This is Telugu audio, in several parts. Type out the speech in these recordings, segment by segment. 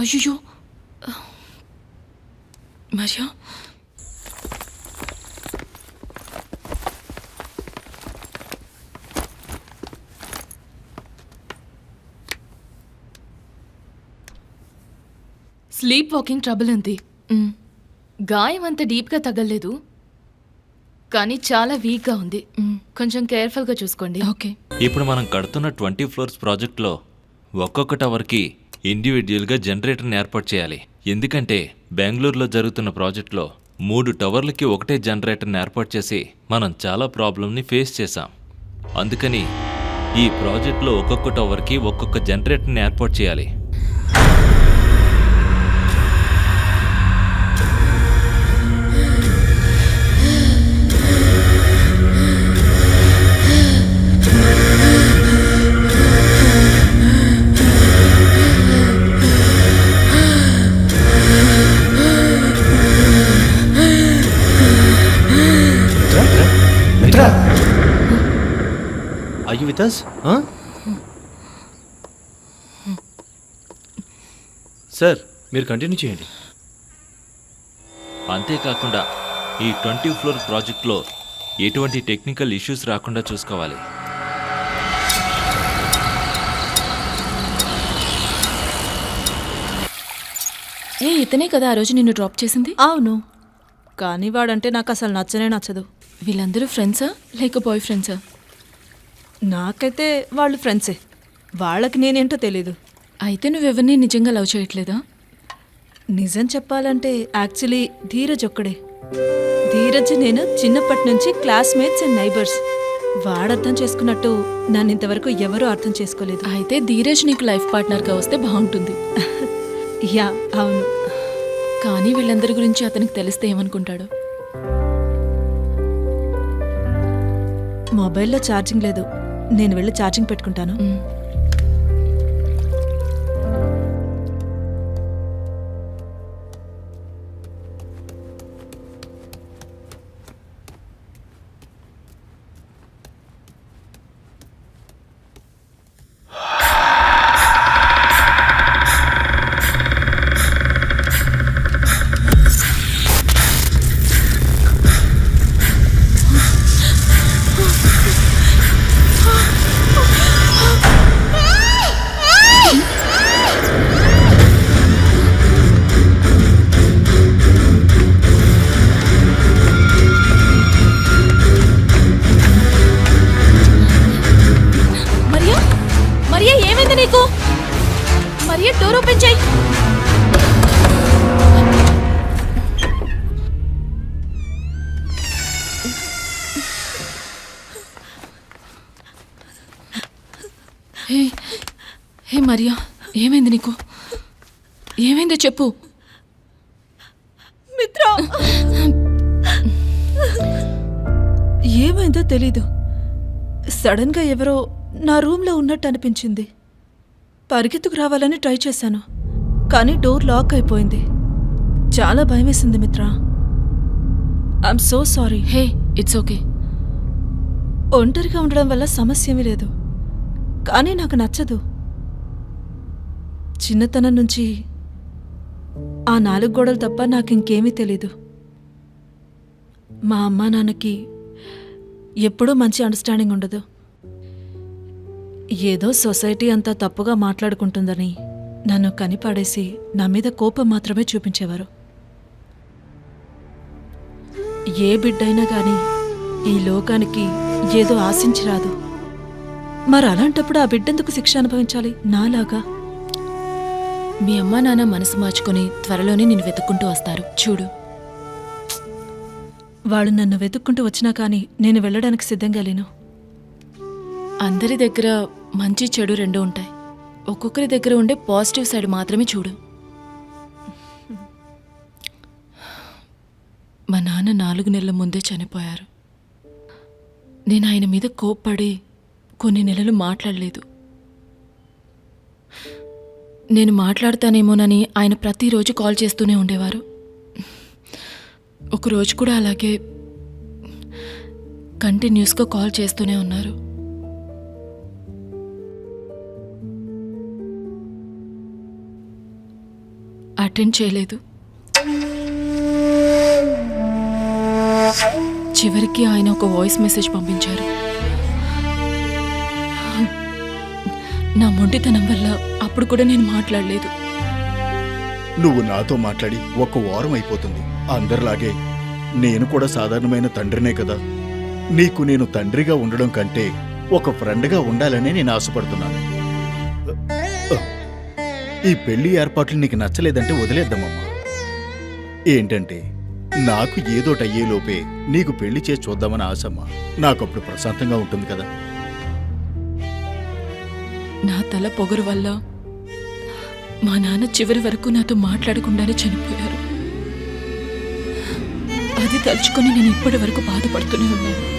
అయ్యో మరియా స్లీప్ వాకింగ్ ట్రబుల్ ఉంది. గాయం అంత డీప్గా తగలలేదు. కానీ చాలా వీక్గా ఉంది. కొంచెం కేర్ఫుల్గా చూసుకోండి. ఓకే. ఇప్పుడు మనం కడుతున్న ట్వంటీ ఫ్లోర్స్ ప్రాజెక్ట్లో ఒక్కొక్క టవర్కి ఇండివిజువల్గా జనరేటర్ని ఏర్పాటు చేయాలి. ఎందుకంటే బెంగళూరులో జరుగుతున్న ప్రాజెక్ట్లో మూడు టవర్లకి ఒకటే జనరేటర్ని ఏర్పాటు చేసి మనం చాలా ప్రాబ్లమ్ని ఫేస్ చేశాం. అందుకని ఈ ప్రాజెక్ట్లో ఒక్కొక్క టవర్కి ఒక్కొక్క జనరేటర్ని ఏర్పాటు చేయాలి. అస్ సార్ మీరు కంటిన్యూ చేయండి. అంతేకాకుండా ఈ ట్వంటీ ఫ్లోర్ ప్రాజెక్ట్లో ఎటువంటి టెక్నికల్ ఇష్యూస్ రాకుండా చూసుకోవాలి. ఏ ఇతనే కదా ఆ రోజు నిన్ను డ్రాప్ చేసింది? అవును. కానీ వాడంటే నాకు అసలు నచ్చనే నచ్చదు. వీళ్ళందరూ ఫ్రెండ్సా లేక బాయ్ ఫ్రెండ్సా నాకైతే వాళ్ళు ఫ్రెండ్సే. వాళ్ళకి నేనేంటో తెలీదు. అయితే నువ్వెవరిని నిజంగా లవ్ చేయట్లేదా? నిజం చెప్పాలంటే యాక్చువల్లీ ధీరజ్ ఒక్కడే. ధీరజ్ నేను చిన్నప్పటి నుంచి క్లాస్మేట్స్ అండ్ నైబర్స్. వాడర్థం చేసుకున్నట్టు నన్ను ఇంతవరకు ఎవరూ అర్థం చేసుకోలేదు. అయితే ధీరజ్ నీకు లైఫ్ పార్ట్నర్గా వస్తే బాగుంటుంది. యా అవును. కానీ వీళ్ళందరి గురించి అతనికి తెలిస్తే ఏమనుకుంటాడు? మొబైల్లో ఛార్జింగ్ లేదు. నేను వెళ్ళి ఛార్జింగ్ పెట్టుకుంటాను. హే హే మరియా ఏమైంది నీకు? ఏమైందో చెప్పు. మిత్ర! ఏమైందో తెలీదు. సడన్గా ఎవరో నా రూమ్లో ఉన్నట్టు అనిపించింది. పరిగెత్తుకు రావాలని ట్రై చేశాను కానీ డోర్ లాక్ అయిపోయింది. చాలా భయమేసింది Mitra. I'm so sorry. Hey it's okay. ఒంటరిగా ఉండడం వల్ల సమస్య ఏమీ లేదు. కానీ నాకు నచ్చదు. చిన్నతనం నుంచి ఆ నాలుగు గోడలు తప్ప నాకు ఇంకేమీ తెలీదు. మా అమ్మ నాన్నకి ఎప్పుడూ మంచి అండర్స్టాండింగ్ ఉండదు. ఏదో సొసైటీ అంతా తప్పుగా మాట్లాడుకుంటుందని నన్ను కనిపాడేసి నా మీద కోపం మాత్రమే చూపించేవారు. ఏ బిడ్డైనా కానీ ఈ లోకానికి ఏదో ఆశించి రాదు మరి అలాంటప్పుడు ఆ బిడ్డెందుకు శిక్ష అనుభవించాలి? నాలాగా. మీ అమ్మా నాన్న మనసు మార్చుకొని త్వరలోనే నిన్ను వెతుక్కుంటూ వస్తారు. చూడు. వాళ్ళు నన్ను వెతుక్కుంటూ వచ్చినా కానీ నేను వెళ్ళడానికి సిద్ధంగా లేను. అందరి దగ్గర మంచి చెడు రెండు ఉంటాయి. ఒక్కొక్కరి దగ్గర ఉండే పాజిటివ్ సైడ్ మాత్రమే చూడు. మా నాన్న నాలుగు నెలల ముందే చనిపోయారు. నేను ఆయన మీద కోప్పడి కొన్ని నెలలు మాట్లాడలేదు. నేను మాట్లాడతానేమోనని ఆయన ప్రతిరోజు కాల్ చేస్తూనే ఉండేవారు. ఒకరోజు కూడా అలాగే కంటిన్యూస్గా కాల్ చేస్తూనే ఉన్నారు. అటెండ్ చేయలేదు. చివరికి ఆయన ఒక వాయిస్ మెసేజ్ పంపించారు. నా మొండితనం వల్ల అప్పుడు కూడా నేను మాట్లాడలేదు. నువ్వు నాతో మాట్లాడి ఒక వారం అయిపోతుంది. అందరిలాగే నేను కూడా సాధారణమైన తండ్రినే కదా. నీకు నేను తండ్రిగా ఉండడం కంటే ఒక ఫ్రెండ్గా ఉండాలని నేను ఆశపడుతున్నాను. ఈ పెళ్ళి ఏర్పాట్లు నీకు నచ్చలేదంటే వదిలేద్దామమ్మా. ఏంటంటే నాకు ఏదోటయ్యేలోపే నీకు పెళ్ళి చేసి చూద్దామని ఆశమ్మా నాకప్పుడు ప్రశాంతంగా ఉంటుంది కదా. నా తల పొగరు వల్ల మా నాన్న చివరి వరకు నాతో మాట్లాడకుండానే చనిపోయారు. అది తలుచుకొని నేను ఇప్పటి వరకు బాధపడుతూనే ఉన్నాను.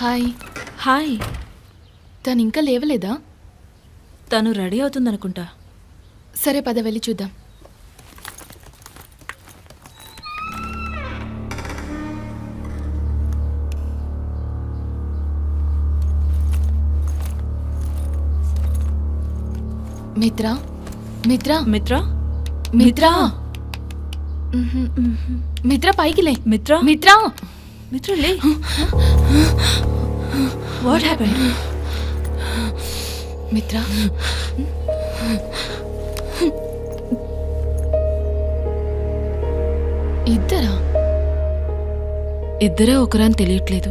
హాయ్. హాయ్. తను ఇంకా లేవలేదా? తను రెడీ అవుతుందనుకుంటా. సరే పద వెళ్ళి చూద్దాం. మిత్ర? మిత్ర? మిత్ర? మిత్ర. మిత్ర? పైకి లే. మిత్ర? మిత్ర? మిత్ర లే. వాట్ హ్యాపెన్ మిత్ర ఇద్దరా? ఇద్దరే ఒకరని తెలియట్లేదు.